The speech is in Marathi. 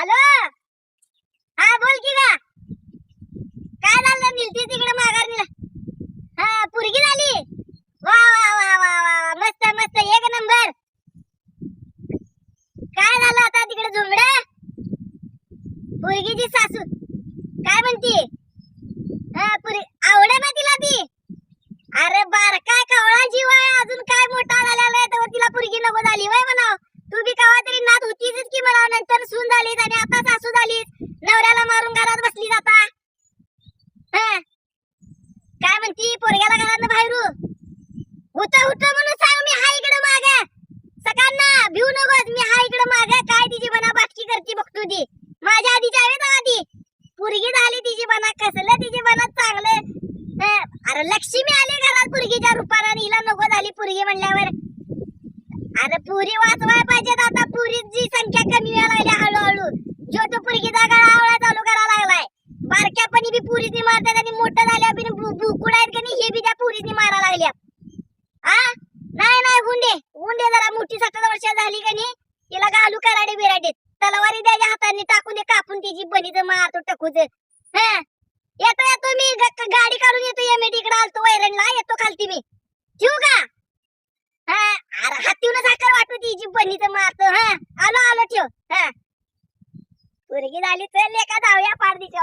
हॅलो? हा बोल की का काय झालं? मिळते तिकडे माघारणीला हा पुरगी झाली. वा वा वा वा वा मस्त मस्त. एक नंबर. काय झालं आता तिकडे झुमडे पुरगीची सासू. काय म्हणती? हा पुरी आवडे ना तिला ती. अरे बार काय कावळा जीव आहे. अजून काय मोठा झालेला आहे. तर तिला पुरगी नको झाली. वय म्हणाव. तू बी कवा तरी नात होतीच की म्हणाव झालीस आणि आता सासू झालीस. नवऱ्याला मारून घरात बसलीस आता काय म्हणती? पोरग्याला घरात बाहेरू उठ उठ म्हणून सांग मी हाय इकडे माग. सगळ्यांना भिऊ नकोस मी हा इकडे माग. काय तिची बना बाटकी करती बघतो ती माझ्या आधी जावे तेव्हा ती पुरगी झाली तिची बना कसलं तिची बना चांगलं. अरे लक्ष्मी आली घरात पुरगीच्या रूपानं आणि हिला नको झाली पुरगी म्हणल्यावर. अरे पुरी वाचवाय पाहिजेत आता पुरी जी कमी व्हायला लागली हळूहळू जो तो पुरगीचा गळा आवळा चालू करायला लागलाय बारक्यापणी बी पुरीनी मारतात आणि मोठं झाल्या बी आहेत का हे बी त्या पुरीनी मारा लागल्या. आ? नाही नाही गुंडे. गुंडे जरा मोठी सतरा वर्ष झाली का नाही तिला घालू कराडे बिराडीत तलवारी द्याच्या हाताने टाकून दे कापून तिची बनीच मारतो टकूच. हा? येतो येतो मी. गाडी काढून येतो एम इकडे आलतो वैरणला. येतो खालती मी. ठेवू का? हा? अरे हातीवून साखर वाटू तिची बनीच मारतो. हा? आलो आलो ठेव. हा? पोरगी झाली तर लेका जाऊया पाडदीच्या